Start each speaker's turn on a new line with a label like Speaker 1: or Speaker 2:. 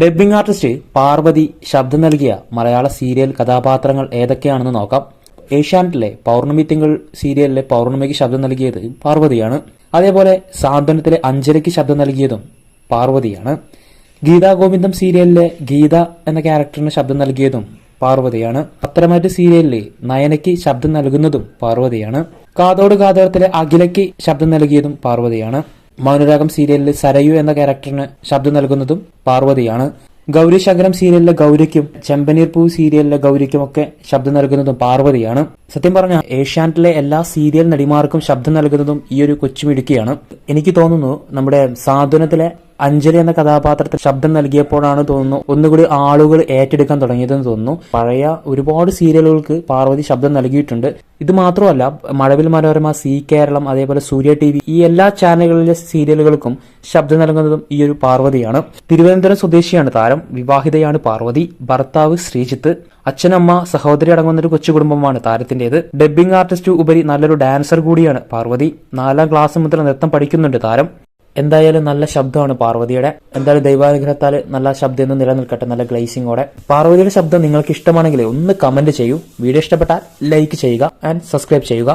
Speaker 1: Dubbing artist Parvathi ശബ്ദം നൽകിയ മലയാള serial കഥാപാത്രങ്ങൾ ഏതൊക്കെയാണെന്ന് നോക്കാം. ഏഷ്യാനെറ്റിലെ പൗർണമി തിങ്കൾ സീരിയലിലെ പൗർണമിക്ക് ശബ്ദം നൽകിയത് പാർവതിയാണ്. അതേപോലെ സാന്ത്വനത്തിലെ അഞ്ജലിക്ക് ശബ്ദം നൽകിയതും പാർവതിയാണ്. ഗീതാ ഗോവിന്ദം സീരിയലിലെ ഗീത എന്ന ക്യാരക്ടറിന് ശബ്ദം നൽകിയതും പാർവതിയാണ്. പത്തരമാറ്റ് സീരിയലിലെ നയനയ്ക്ക് ശബ്ദം നൽകുന്നതും പാർവതിയാണ്. കാതോട് കാതോരത്തിലെ അഖിലയ്ക്ക് ശബ്ദം നൽകിയതും പാർവതിയാണ്. മൗനരാഗം സീരിയലിലെ സരയു എന്ന ക്യാരക്ടറിന് ശബ്ദം നൽകുന്നതും പാർവതിയാണ്. ഗൗരിശങ്കരം സീരിയലിലെ ഗൗരിക്കും ചെമ്പനീർ പൂ സീരിയലിലെ ഗൗരിക്കും ഒക്കെ ശബ്ദം നൽകുന്നതും പാർവതിയാണ്. സത്യം പറഞ്ഞ ഏഷ്യാനെറ്റിലെ എല്ലാ സീരിയൽ നടിമാർക്കും ശബ്ദം നൽകുന്നതും ഈ ഒരു കൊച്ചുമിടുക്കിയാണ് എനിക്ക് തോന്നുന്നു നമ്മുടെ സാന്ത്വനത്തിലെ അഞ്ജലി എന്ന കഥാപാത്രത്തിന് ശബ്ദം നൽകിയപ്പോഴാണ് തോന്നുന്നു ഒന്നുകൂടി ആളുകൾ ഏറ്റെടുക്കാൻ തുടങ്ങിയതെന്ന് തോന്നുന്നു. പഴയ ഒരുപാട് സീരിയലുകൾക്ക് പാർവതി ശബ്ദം നൽകിയിട്ടുണ്ട്. ഇത് മാത്രമല്ല മഴവിൽ മനോരമ സി കേരളം അതേപോലെ സൂര്യ ടി ഈ എല്ലാ ചാനലുകളിലെ സീരിയലുകൾക്കും ശബ്ദം നൽകുന്നതും ഈ ഒരു പാർവതിയാണ്. തിരുവനന്തപുരം സ്വദേശിയാണ് താരം. വിവാഹിതയാണ് പാർവതി. ഭർത്താവ് ശ്രീജിത്ത്. അച്ഛനമ്മ സഹോദരി അടങ്ങുന്ന ഒരു കൊച്ചു കുടുംബമാണ് താരത്തിന്റേത് ഡബ്ബിംഗ് ആർട്ടിസ്റ്റ് ഉപരി നല്ലൊരു ഡാൻസർ കൂടിയാണ് പാർവതി. നാലാം ക്ലാസ് മുതൽ നൃത്തം പഠിക്കുന്നുണ്ട് താരം. എന്തായാലും നല്ല ശബ്ദമാണ് പാർവതിയുടെ. എന്തായാലും ദൈവാനുഗ്രഹത്താൽ നല്ല ശബ്ദം എന്ന് നിലനിൽക്കട്ടെ നല്ല ഗ്ലേസിംഗോടെ പാർവതിയുടെ ശബ്ദം നിങ്ങൾക്ക് ഇഷ്ടമാണെങ്കിൽ ഒന്ന് കമന്റ് ചെയ്യൂ. വീഡിയോ ഇഷ്ടപ്പെട്ടാൽ ലൈക്ക് ചെയ്യുക ആൻഡ് സബ്സ്ക്രൈബ് ചെയ്യുക.